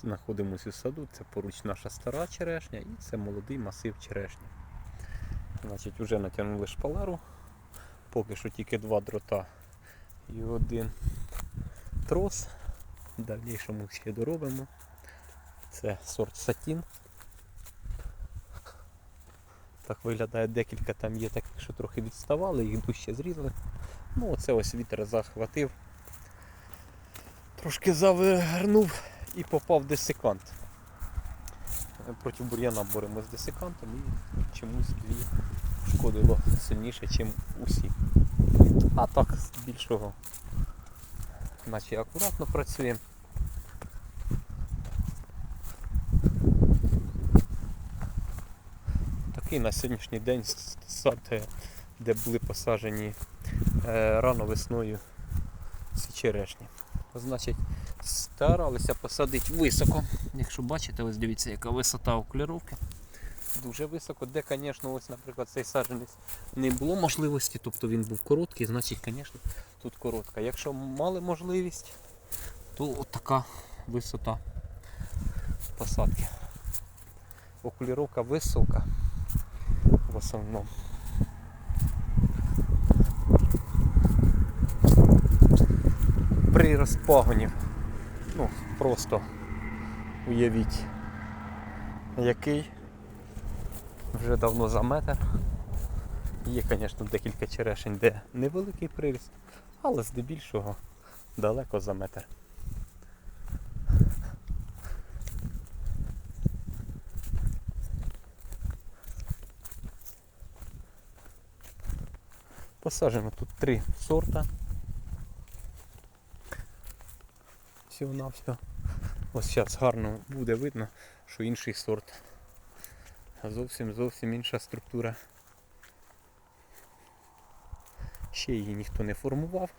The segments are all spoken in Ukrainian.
знаходимося у саду, це поруч наша стара черешня і це молодий масив черешні. Значить, вже натягнули шпалеру. Поки що тільки два дрота і один трос. В дальнішому ще доробимо. Це сорт сатін. Так виглядає декілька там є таких, що трохи відставали, їх дужче зрізали. Ну оце ось вітер захватив. Трошки завернув і попав десикант. Проти бур'яна боремося з десикантом і чомусь дві шкодило сильніше, ніж усі. А так з більшого наче акуратно працює. Такий на сьогоднішній день сад, е, де були посаджені е, рано весною ці черешні. Значить, старалися посадити високо. Якщо бачите, ось дивіться, яка висота окуліровки. Дуже високо, де, звісно, ось, наприклад, цей саджанець не було можливості, тобто він був короткий, значить, звісно, тут коротка. Якщо мали можливість, то от така висота посадки. Окуліровка висока в основному. При розпагоні, ну, просто уявіть, який вже давно за метр. Є, звісно, декілька черешень, де невеликий приріст, але здебільшого далеко за метр. Посаджено тут три сорта. Всього на все. Ось зараз гарно буде видно, що інший сорт. Зовсім зовсім інша структура. Ще її ніхто не формував.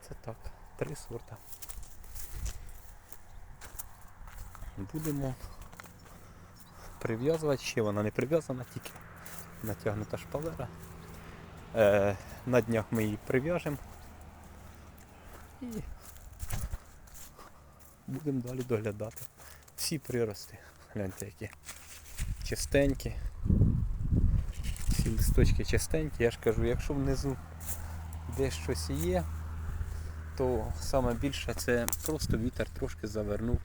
Це так, три сорта. Будемо прив'язувати, ще вона не прив'язана, тільки натягнута шпалера. Е, на днях ми її прив'яжемо і будемо далі доглядати. Всі прирости. Гляньте які чистенькі. Всі листочки чистенькі. Я ж кажу, якщо внизу десь щось є, то саме більше це просто вітер трошки завернув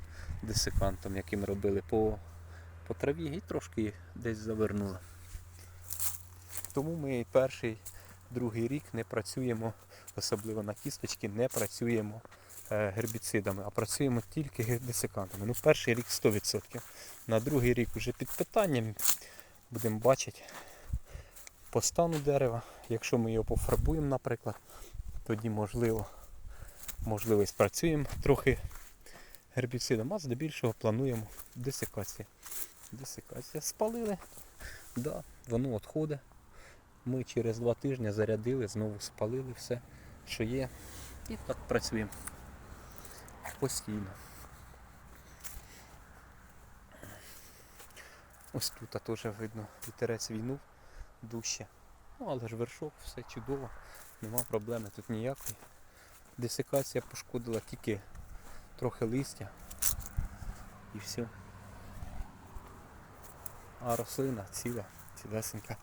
десикантом, яким робили по, по траві і трошки десь завернуло. Тому ми перший, другий рік не працюємо, особливо на кісточки, не працюємо е, гербіцидами, а працюємо тільки гербісикантами. Ну, перший рік 100%. На другий рік вже під питанням будемо бачити по стану дерева. Якщо ми його пофарбуємо, наприклад, тоді можливо, можливо спрацюємо трохи гербіцидом, а здебільшого плануємо десикацію. Десикація спалили, да, воно відходить. Ми через два тижні зарядили, знову спалили все, що є. І так працюємо постійно. Ось тут теж видно, вітерець війнув дужче. Ну, але ж вершок, все чудово, нема проблеми тут ніякої. Десикація пошкодила тільки трохи листя і все. А рослина ціла, цілесенька.